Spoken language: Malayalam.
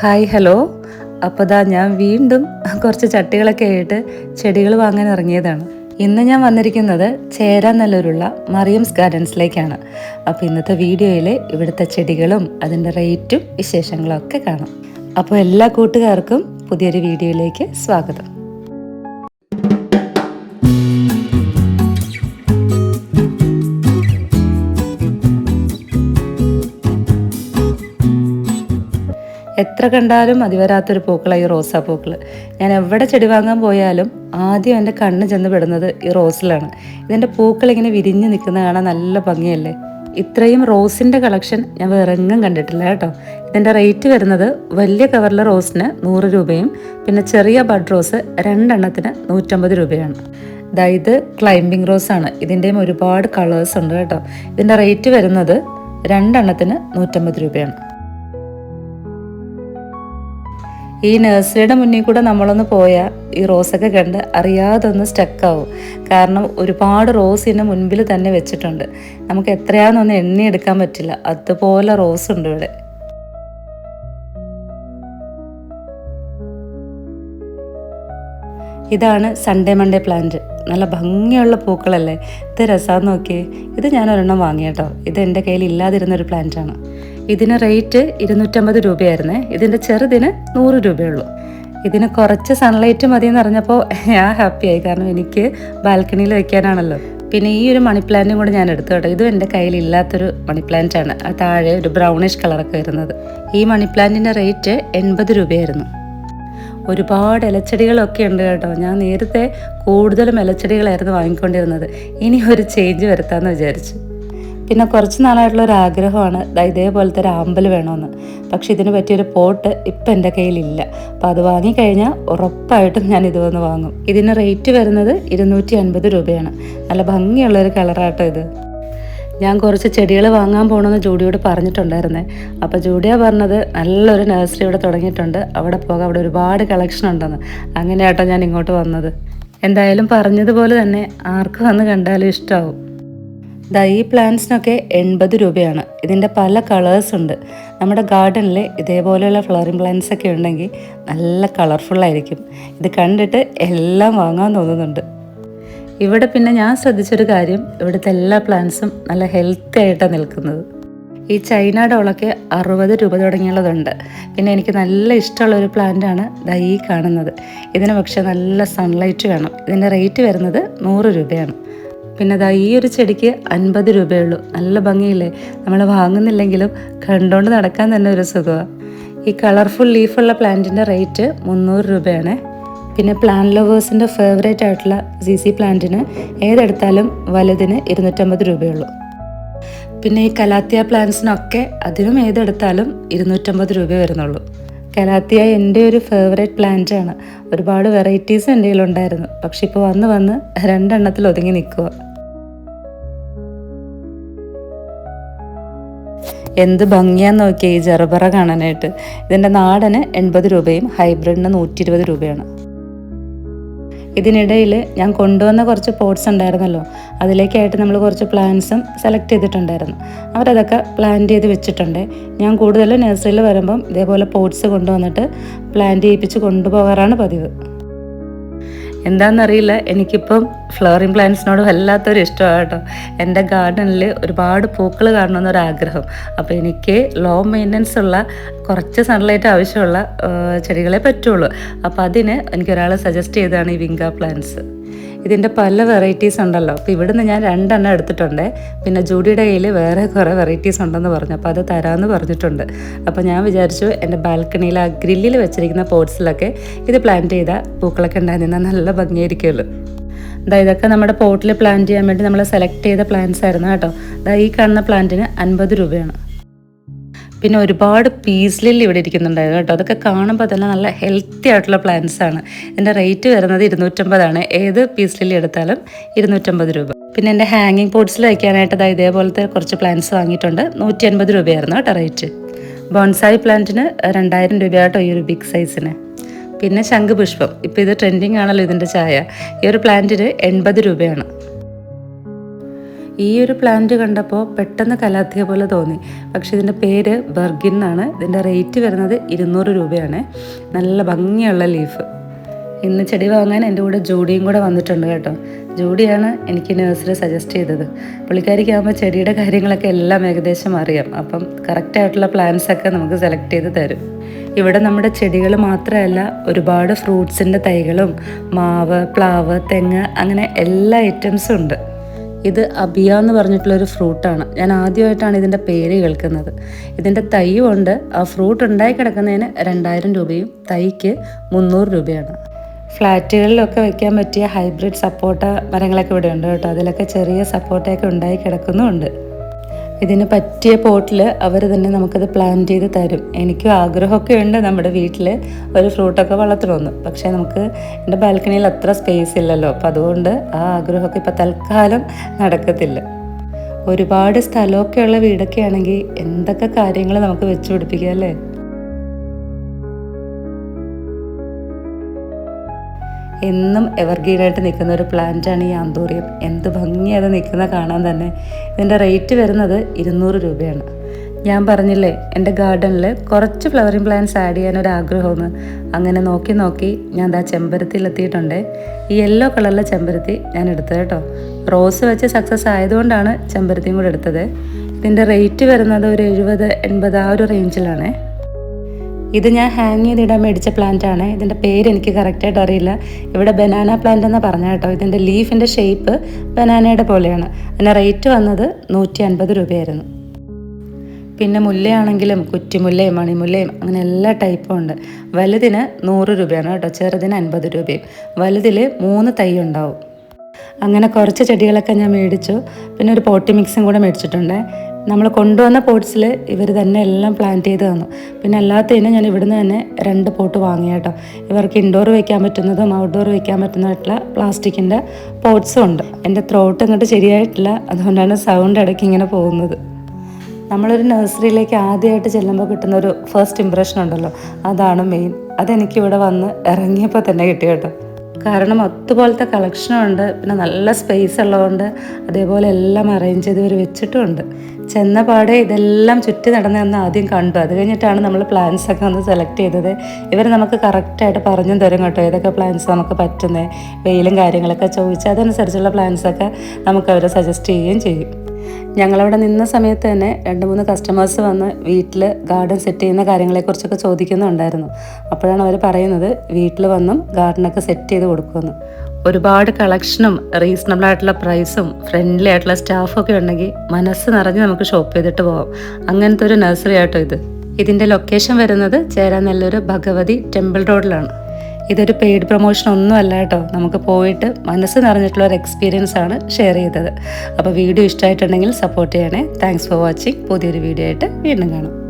Hi hello. അപ്പോൾ ദാ ഞാൻ വീണ്ടും കുറച്ച് ചട്ടികളൊക്കെ ആയിട്ട് ചെടികൾ വാങ്ങാൻ ഇറങ്ങിയതാണ്. ഇന്ന് ഞാൻ വന്നിരിക്കുന്നത് ചേരാനല്ലൂരുള്ള മറിയംസ് ഗാർഡൻസിലേക്കാണ്. അപ്പോൾ ഇന്നത്തെ വീഡിയോയിൽ ഇവിടുത്തെ ചെടികളും അതിന്റെ റേറ്റും വിശേഷങ്ങളും ഒക്കെ കാണാം. അപ്പോൾ എല്ലാ കൂട്ടുകാർക്കും പുതിയൊരു വീഡിയോയിലേക്ക് സ്വാഗതം. എത്ര കണ്ടാലും മതി വരാത്തൊരു പൂക്കളാണ് ഈ റോസാ പൂക്കൾ ഞാൻ എവിടെ ചെടി വാങ്ങാൻ പോയാലും ആദ്യം എന്റെ കണ്ണ് ചെന്ന് പെടുന്നത് ഈ റോസിലാണ്. ഇതിന്റെ പൂക്കൾ ഇങ്ങനെ വിരിഞ്ഞ് നിൽക്കുന്ന കാണാൻ നല്ല ഭംഗിയല്ലേ? ഇത്രയും റോസിന്റെ കളക്ഷൻ ഞാൻ വേറെ എങ്ങും കണ്ടിട്ടില്ല കേട്ടോ. ഇതിന്റെ റേറ്റ് വരുന്നത് വലിയ കവറിലെ റോസിന് നൂറ് രൂപയും പിന്നെ ചെറിയ ബഡ് റോസ് രണ്ടെണ്ണത്തിന് നൂറ്റമ്പത് രൂപയാണ്. അതായത് ക്ലൈംബിംഗ് ആണ്. ഇതിന്റെയും ഒരുപാട് കളേഴ്സ് ഉണ്ട് കേട്ടോ. ഇതിന്റെ റേറ്റ് വരുന്നത് രണ്ടെണ്ണത്തിന് നൂറ്റമ്പത് രൂപയാണ്. ഈ നഴ്സറിയുടെ മുന്നിൽ കൂടെ നമ്മളൊന്ന് പോയാൽ ഈ റോസൊക്കെ കണ്ട് അറിയാതെ ഒന്ന് സ്റ്റക്കാവും. കാരണം ഒരുപാട് റോസ് ഇതിന്റെ മുൻപിൽ തന്നെ വെച്ചിട്ടുണ്ട്. നമുക്ക് എത്രയാണെന്നൊന്ന് എണ്ണിയെടുക്കാൻ പറ്റില്ല. അതുപോലെ റോസ് ഉണ്ട് ഇവിടെ. ഇതാണ് സൺഡേ മൺഡേ പ്ലാന്റ്. നല്ല ഭംഗിയുള്ള പൂക്കളല്ലേ? ഇത് രസാന്ന് നോക്കിയേ. ഇത് ഞാൻ ഒരെണ്ണം വാങ്ങിയട്ടോ. ഇത് എന്റെ കയ്യിൽ ഇല്ലാതിരുന്നൊരു പ്ലാന്റാണ്. ഇതിന് റേറ്റ് ഇരുന്നൂറ്റമ്പത് രൂപയായിരുന്നേ. ഇതിന്റെ ചെറുതിന് നൂറ് രൂപയുള്ളൂ. ഇതിന് കുറച്ച് സൺലൈറ്റ് മതി എന്ന് പറഞ്ഞപ്പോൾ ഞാൻ ഹാപ്പിയായി കാരണം എനിക്ക് ബാൽക്കണിയിൽ വെക്കാനാണല്ലോ. പിന്നെ ഈ ഒരു മണി പ്ലാന്റും കൂടെ ഞാൻ എടുത്തു കേട്ടോ. ഇതും എന്റെ കയ്യിൽ ഇല്ലാത്തൊരു മണി പ്ലാന്റ് ആണ്. ആ താഴെ ഒരു ബ്രൗണിഷ് കളറൊക്കെ വരുന്നത്. ഈ മണി പ്ലാന്റിന്റെ റേറ്റ് എൺപത് രൂപയായിരുന്നു. ഒരുപാട് ഇലച്ചെടികളൊക്കെ ഉണ്ട് കേട്ടോ. ഞാൻ നേരത്തെ കൂടുതലും ഇലച്ചെടികളായിരുന്നു വാങ്ങിക്കൊണ്ടിരുന്നത്. ഇനി ഒരു ചേഞ്ച് വരുത്താമെന്ന് വിചാരിച്ചു. പിന്നെ കുറച്ച് നാളായിട്ടുള്ള ഒരു ആഗ്രഹമാണ്. ഇതേപോലത്തെ ഒരു ആമ്പൽ വേണമെന്ന് പക്ഷെ ഇതിന് പറ്റിയൊരു പോട്ട് ഇപ്പം എന്റെ കയ്യിലില്ല. അപ്പം അത് വാങ്ങിക്കഴിഞ്ഞാൽ ഉറപ്പായിട്ടും ഞാൻ ഇത് വന്ന് വാങ്ങും. ഇതിന് റേറ്റ് വരുന്നത് ഇരുന്നൂറ്റി അൻപത് രൂപയാണ്. നല്ല ഭംഗിയുള്ളൊരു കളറാട്ടോ ഇത്. ഞാൻ കുറച്ച് ചെടികൾ വാങ്ങാൻ പോകണമെന്ന് ജൂഡിയോട് പറഞ്ഞിട്ടുണ്ടായിരുന്നേ. അപ്പോൾ ജൂഡിയ പറഞ്ഞത് നല്ലൊരു നഴ്സറി ഇവിടെ തുടങ്ങിയിട്ടുണ്ട്. അവിടെ പോകാം. അവിടെ ഒരുപാട് കളക്ഷൻ ഉണ്ടെന്ന്. അങ്ങനെയാട്ടോ ഞാൻ ഇങ്ങോട്ട് വന്നത്. എന്തായാലും പറഞ്ഞതുപോലെ തന്നെ ആർക്ക് വന്ന് കണ്ടാലും ഇഷ്ടമാവും ദാ ഈ പ്ലാന്റ്സിനൊക്കെ എൺപത് രൂപയാണ്. ഇതിന്റെ പല കളേഴ്സ് ഉണ്ട്. നമ്മുടെ ഗാർഡനിൽ ഇതേപോലെയുള്ള ഫ്ലവറിങ് പ്ലാന്റ്സ് ഒക്കെ ഉണ്ടെങ്കിൽ നല്ല കളർഫുള്ളായിരിക്കും ഇത് കണ്ടിട്ട് എല്ലാം വാങ്ങാൻ തോന്നുന്നുണ്ട്. ഇവിടെ പിന്നെ ഞാൻ ശ്രദ്ധിച്ചൊരു കാര്യം. ഇവിടുത്തെ എല്ലാ പ്ലാന്റ്സും നല്ല ഹെൽത്തി ആയിട്ടാണ് നിൽക്കുന്നത്. ഈ ചൈന ഡോളൊക്കെ അറുപത് രൂപ തുടങ്ങിയുള്ളതുണ്ട്. പിന്നെ എനിക്ക് നല്ല ഇഷ്ടമുള്ള ഒരു പ്ലാന്റാണ് ദൈ കാണുന്നത്. ഇതിന് പക്ഷേ നല്ല സൺലൈറ്റ് വേണം. ഇതിന്റെ റേറ്റ് വരുന്നത് നൂറ് രൂപയാണ്. പിന്നെ അതാ ഈ ഒരു ചെടിക്ക് അൻപത് രൂപയുള്ളൂ. നല്ല ഭംഗിയില്ലേ? നമ്മൾ വാങ്ങുന്നില്ലെങ്കിലും കണ്ടുകൊണ്ട് നടക്കാൻ തന്നെ ഒരു സുഖമാണ് ഈ കളർഫുൾ ലീഫുള്ള പ്ലാന്റിന്റെ റേറ്റ് മുന്നൂറ് രൂപയാണ്. പിന്നെ പ്ലാൻ ലവേഴ്സിന്റെ ഫേവറേറ്റ് ആയിട്ടുള്ള സി സി പ്ലാന്റിന് ഏതെടുത്താലും വലുതിന് ഇരുന്നൂറ്റമ്പത് രൂപയുള്ളൂ. പിന്നെ ഈ കലാത്തിയ പ്ലാന്റ്സിനൊക്കെ അതിനും ഏതെടുത്താലും ഇരുന്നൂറ്റമ്പത് രൂപ വരുന്നുള്ളൂ. കലാത്തിയ എന്റെ ഒരു ഫേവറേറ്റ് പ്ലാന്റ് ആണ്. ഒരുപാട് വെറൈറ്റീസ് എന്റെ കയ്യിലുണ്ടായിരുന്നു. പക്ഷെ ഇപ്പോൾ വന്ന് വന്ന് രണ്ടെണ്ണത്തിൽ ഒതുങ്ങി നിൽക്കുക എന്ത് ഭംഗിയാന്ന് നോക്കിയേ ഈ ജെറബറ കാണാനായിട്ട്. ഇതിന്റെ നാടന് എൺപത് രൂപയും ഹൈബ്രിഡിന് നൂറ്റി ഇരുപത് രൂപയാണ്. ഇതിനിടയിൽ ഞാൻ കൊണ്ടുവന്ന കുറച്ച് പോട്ട്സ് ഉണ്ടായിരുന്നല്ലോ. അതിലേക്കായിട്ട് നമ്മൾ കുറച്ച് പ്ലാന്റ്സും സെലക്ട് ചെയ്തിട്ടുണ്ടായിരുന്നു. അവരതൊക്കെ പ്ലാന്റ് ചെയ്ത് വെച്ചിട്ടുണ്ട്. ഞാൻ കൂടുതലും നഴ്സറിയിൽ വരുമ്പം ഇതേപോലെ പോട്ട്സ് കൊണ്ടുവന്നിട്ട് പ്ലാന്റ് ചെയ്യിപ്പിച്ച് കൊണ്ടുപോകാറാണ് പതിവ്. എന്താണെന്നറിയില്ല എനിക്കിപ്പം ഫ്ലവറിങ് പ്ലാന്റ്സിനോട് വല്ലാത്തൊരു ഇഷ്ടമാണ് കേട്ടോ. എന്റെ ഗാർഡനിൽ ഒരുപാട് പൂക്കൾ കാണണമെന്നൊരാഗ്രഹം. അപ്പോൾ എനിക്ക് ലോ മെയിന്റനൻസ് ഉള്ള കുറച്ച് സൺലൈറ്റ് ആവശ്യമുള്ള ചെടികളെ പറ്റുള്ളൂ. അപ്പോൾ അതിന് എനിക്കൊരാൾ സജസ്റ്റ് ചെയ്തതാണ് ഈ വിങ്ക പ്ലാന്റ്സ് ഇതിന്റെ പല വെറൈറ്റീസ് ഉണ്ടല്ലോ. അപ്പോൾ ഇവിടുന്ന് ഞാൻ രണ്ടെണ്ണം എടുത്തിട്ടുണ്ട്. പിന്നെ ജൂഡിയുടെ കയ്യിൽ വേറെ കുറേ വെറൈറ്റീസ് ഉണ്ടെന്ന് പറഞ്ഞു. അപ്പോൾ അത് തരാമെന്ന് പറഞ്ഞിട്ടുണ്ട്. അപ്പോൾ ഞാൻ വിചാരിച്ചു എന്റെ ബാൽക്കണിയിൽ ആ ഗ്രില്ലിൽ വെച്ചിരിക്കുന്ന പോട്ട്സിലൊക്കെ ഇത് പ്ലാന്റ് ചെയ്ത പൂക്കളൊക്കെ ഉണ്ടായിരുന്നാൽ നല്ല ഭംഗിയായിരിക്കുമല്ലോ. ദാ ഇതൊക്കെ നമ്മുടെ പോട്ടിൽ പ്ലാന്റ് ചെയ്യാൻ വേണ്ടി നമ്മൾ സെലക്ട് ചെയ്ത പ്ലാന്റ്സ് ആയിരുന്നു കേട്ടോ. ദാ ഈ കാണുന്ന പ്ലാന്റിന് അൻപത് രൂപയാണ്. പിന്നെ ഒരുപാട് പീസ് ലില്ലി ഇവിടെ ഇരിക്കുന്നുണ്ടായിരുന്നു കേട്ടോ. അതൊക്കെ കാണുമ്പോൾ തന്നെ നല്ല ഹെൽത്തി ആയിട്ടുള്ള പ്ലാന്റ്സ് ആണ്. എന്റെ റേറ്റ് വരുന്നത് ഇരുന്നൂറ്റമ്പതാണ്. ഏത് പീസ് ലില്ലി എടുത്താലും ഇരുന്നൂറ്റമ്പത് രൂപ. പിന്നെ എന്റെ ഹാങ്ങിങ് പോട്ട്സിൽ വയ്ക്കാനായിട്ട് ഇതേപോലത്തെ കുറച്ച് പ്ലാന്റ്സ് വാങ്ങിയിട്ടുണ്ട്. നൂറ്റി അൻപത് രൂപയായിരുന്നു കേട്ടോ റേറ്റ് ബോൺസായി പ്ലാന്റിന് രണ്ടായിരം രൂപയാട്ടോ ഈ ഒരു ബിഗ് സൈസിന് പിന്നെ ശംഖുപുഷ്പം. ഇപ്പോൾ ഇത് ട്രെൻഡിങ് ആണല്ലോ ഇതിന്റെ ചായ. ഈ ഒരു പ്ലാന്റിന് എൺപത് രൂപയാണ്. ഈ ഒരു പ്ലാന്റ് കണ്ടപ്പോൾ പെട്ടെന്ന് കലാത്തിയ പോലെ തോന്നി. പക്ഷേ ഇതിന്റെ പേര് ബർഗിൻ എന്നാണ്. ഇതിന്റെ റേറ്റ് വരുന്നത് ഇരുന്നൂറ് രൂപയാണ്. നല്ല ഭംഗിയുള്ള ലീഫ് ഇന്ന് ചെടി വാങ്ങാൻ എന്റെ കൂടെ ജോഡിയും കൂടെ വന്നിട്ടുണ്ട് കേട്ടോ. ജോഡിയാണ് എനിക്ക് നഴ്സറി സജസ്റ്റ് ചെയ്തത്. പുള്ളിക്കാരിക്കാകുമ്പോൾ ചെടിയുടെ കാര്യങ്ങളൊക്കെ എല്ലാം ഏകദേശം അറിയാം. അപ്പം കറക്റ്റായിട്ടുള്ള ഒക്കെ നമുക്ക് സെലക്ട് ചെയ്ത് തരും. ഇവിടെ നമ്മുടെ ചെടികൾ മാത്രമല്ല ഒരുപാട് ഫ്രൂട്ട്സിന്റെ തൈകളും മാവ് പ്ലാവ് തെങ്ങ് അങ്ങനെ എല്ലാ ഐറ്റംസും ഉണ്ട്. ഇത് അബിയ എന്ന് പറഞ്ഞിട്ടുള്ളൊരു ഫ്രൂട്ടാണ്. ഞാൻ ആദ്യമായിട്ടാണ് ഇതിന്റെ പേര് കേൾക്കുന്നത്. ഇതിന്റെ തൈയും ഉണ്ട് ആ ഫ്രൂട്ട് ഉണ്ടായി കിടക്കുന്നതിന് രണ്ടായിരം രൂപയും തൈക്ക് മുന്നൂറ് രൂപയാണ്. ഫ്ലാറ്റുകളിലൊക്കെ വെക്കാൻ പറ്റിയ ഹൈബ്രിഡ് സപ്പോട്ട മരങ്ങളൊക്കെ ഇവിടെ ഉണ്ട് കേട്ടോ. അതിലൊക്കെ ചെറിയ സപ്പോട്ടയൊക്കെ ഉണ്ടായി കിടക്കുന്നുമുണ്ട്. ഇതിന് പറ്റിയ പോട്ടിൽ അവർ തന്നെ നമുക്കത് പ്ലാൻ ചെയ്ത് തരും. എനിക്കും ആഗ്രഹമൊക്കെ ഉണ്ട് നമ്മുടെ വീട്ടിൽ ഒരു ഫ്രൂട്ടൊക്കെ വളർത്തണമെന്ന്. പക്ഷേ നമുക്ക് എന്റെ ബാൽക്കണിയിൽ അത്ര സ്പേസ് ഇല്ലല്ലോ. അപ്പം അതുകൊണ്ട് ആ ആഗ്രഹമൊക്കെ ഇപ്പം തൽക്കാലം നടക്കത്തില്ല. ഒരുപാട് സ്ഥലമൊക്കെ ഉള്ള വീടൊക്കെ ആണെങ്കിൽ എന്തൊക്കെ കാര്യങ്ങൾ നമുക്ക് വെച്ച് പിടിപ്പിക്കാം അല്ലേ? എന്നും എവർഗ്രീനായിട്ട് നിൽക്കുന്ന ഒരു പ്ലാന്റാണ് ഈ ആന്തോറിയം എന്ത് ഭംഗിയത് നിൽക്കുന്ന കാണാൻ തന്നെ. ഇതിന്റെ റേറ്റ് വരുന്നത് ഇരുന്നൂറ് രൂപയാണ്. ഞാൻ പറഞ്ഞില്ലേ എന്റെ ഗാർഡനിൽ കുറച്ച് ഫ്ലവറിങ് പ്ലാന്റ്സ് ആഡ് ചെയ്യാൻ ഒരു ആഗ്രഹമെന്ന് അങ്ങനെ നോക്കി നോക്കി ഞാൻ ദാ ചെമ്പരത്തിയിലെത്തിയിട്ടുണ്ട് ഈ യെല്ലോ കളറിലെ ചെമ്പരത്തി ഞാൻ എടുത്തത് കേട്ടോ. റോസ് വെച്ച് സക്സസ് ആയതുകൊണ്ടാണ് ചെമ്പരത്തിയും കൂടെ എടുത്തത്. ഇതിന്റെ റേറ്റ് വരുന്നത് ഒരു എഴുപത് എൺപത് ആ ഒരു റേഞ്ചിലാണേ ഇത് ഞാൻ ഹാങ് ചെയ്തിടാൻ മേടിച്ച പ്ലാന്റ് ആണ്. ഇതിന്റെ പേര് എനിക്ക് കറക്റ്റായിട്ട് അറിയില്ല. ഇവിടെ ബനാന പ്ലാന്റ് എന്ന് പറഞ്ഞ കേട്ടോ. ഇതിന്റെ ലീഫിന്റെ ഷേപ്പ് ബനാനയുടെ പോലെയാണ്. അതിന്റെ റേറ്റ് വന്നത് നൂറ്റി അൻപത് രൂപയായിരുന്നു. പിന്നെ മുല്ലയാണെങ്കിലും കുറ്റിമുല്ലയും മണിമുല്ലയും അങ്ങനെ എല്ലാ ടൈപ്പും ഉണ്ട്. വലുതിന് നൂറ് രൂപയാണ് കേട്ടോ. ചെറുതിന് അൻപത് രൂപയും. വലുതിൽ മൂന്ന് തൈ ഉണ്ടാവും. അങ്ങനെ കുറച്ച് ചെടികളൊക്കെ ഞാൻ മേടിച്ചു. പിന്നെ ഒരു പോട്ടി മിക്സും കൂടെ മേടിച്ചിട്ടുണ്ട്. നമ്മൾ കൊണ്ടുവന്ന പോട്ട്സിൽ ഇവർ തന്നെ എല്ലാം പ്ലാന്റ് ചെയ്ത് തന്നു. പിന്നെ അല്ലാത്തതിന് ഞാൻ ഇവിടുന്ന് തന്നെ രണ്ട് പോട്ട് വാങ്ങി കേട്ടോ. ഇവർക്ക് ഇൻഡോർ വെക്കാൻ പറ്റുന്നതും ഔട്ട്ഡോർ വെക്കാൻ പറ്റുന്നതായിട്ടുള്ള പ്ലാസ്റ്റിക്കിന്റെ പോട്ട്സും ഉണ്ട്. എന്റെ ത്രോട്ട് ഇങ്ങോട്ട് ശരിയായിട്ടില്ല. അതുകൊണ്ടാണ് സൗണ്ട് ഇടയ്ക്ക് ഇങ്ങനെ പോകുന്നത്. നമ്മളൊരു നഴ്സറിയിലേക്ക് ആദ്യമായിട്ട് ചെല്ലുമ്പോൾ കിട്ടുന്ന ഒരു ഫസ്റ്റ് ഇമ്പ്രഷൻ ഉണ്ടല്ലോ. അതാണ് മെയിൻ അതെനിക്ക് ഇവിടെ വന്ന് ഇറങ്ങിയപ്പോൾ തന്നെ കിട്ടി കേട്ടോ. കാരണം ഒത്തുപോലത്തെ കളക്ഷനും ഉണ്ട്. പിന്നെ നല്ല സ്പേസ് ഉള്ളതുകൊണ്ട് അതേപോലെ എല്ലാം അറേഞ്ച് ചെയ്ത് ഇവർ വെച്ചിട്ടുമുണ്ട്. ചെന്ന പാടെ ഇതെല്ലാം ചുറ്റി നടന്നതെന്ന് ആദ്യം കണ്ടു. അത് കഴിഞ്ഞിട്ടാണ് നമ്മൾ പ്ലാൻസ് ഒക്കെ ഒന്ന് സെലക്ട് ചെയ്തത്. ഇവർ നമുക്ക് കറക്റ്റായിട്ട് പറഞ്ഞു തരും കേട്ടോ. ഏതൊക്കെ പ്ലാൻസ് നമുക്ക് പറ്റുന്നത് വെയിലും കാര്യങ്ങളൊക്കെ ചോദിച്ച് അതനുസരിച്ചുള്ള പ്ലാൻസൊക്കെ നമുക്ക് അവർ സജസ്റ്റ് ചെയ്യുകയും ചെയ്യും. ഞങ്ങളവിടെ നിന്ന സമയത്ത് തന്നെ രണ്ട് മൂന്ന് കസ്റ്റമേഴ്സ് വന്ന് വീട്ടിൽ ഗാർഡൻ സെറ്റ് ചെയ്യുന്ന കാര്യങ്ങളെക്കുറിച്ചൊക്കെ ചോദിക്കുന്നുണ്ടായിരുന്നു. അപ്പോഴാണ് അവർ പറയുന്നത് വീട്ടിൽ വന്നും ഗാർഡനൊക്കെ സെറ്റ് ചെയ്ത് കൊടുക്കുമെന്ന്. ഒരുപാട് കളക്ഷനും റീസണബിൾ ആയിട്ടുള്ള പ്രൈസും ഫ്രണ്ട്ലി ആയിട്ടുള്ള സ്റ്റാഫൊക്കെ ഉണ്ടെങ്കിൽ മനസ്സ് നിറഞ്ഞ് നമുക്ക് ഷോപ്പ് ചെയ്തിട്ട് പോകാം അങ്ങനത്തെ ഒരു നഴ്സറി ആട്ടോ ഇത്. ഇതിന്റെ ലൊക്കേഷൻ വരുന്നത് ചേരാനെല്ലൂർ ഭഗവതി ടെമ്പിൾ റോഡിലാണ് ഇതൊരു പെയ്ഡ് പ്രൊമോഷൻ ഒന്നും അല്ല കേട്ടോ. നമുക്ക് പോയിട്ട് മനസ്സ് നിറഞ്ഞിട്ടുള്ള ഒരു എക്സ്പീരിയൻസ് ആണ് ഷെയർ ചെയ്തത്. അപ്പോൾ വീഡിയോ ഇഷ്ടമായിട്ടുണ്ടെങ്കിൽ സപ്പോർട്ട് ചെയ്യണേ. താങ്ക്സ് ഫോർ വാച്ചിങ് പുതിയൊരു വീഡിയോ ആയിട്ട് വീണ്ടും കാണാം.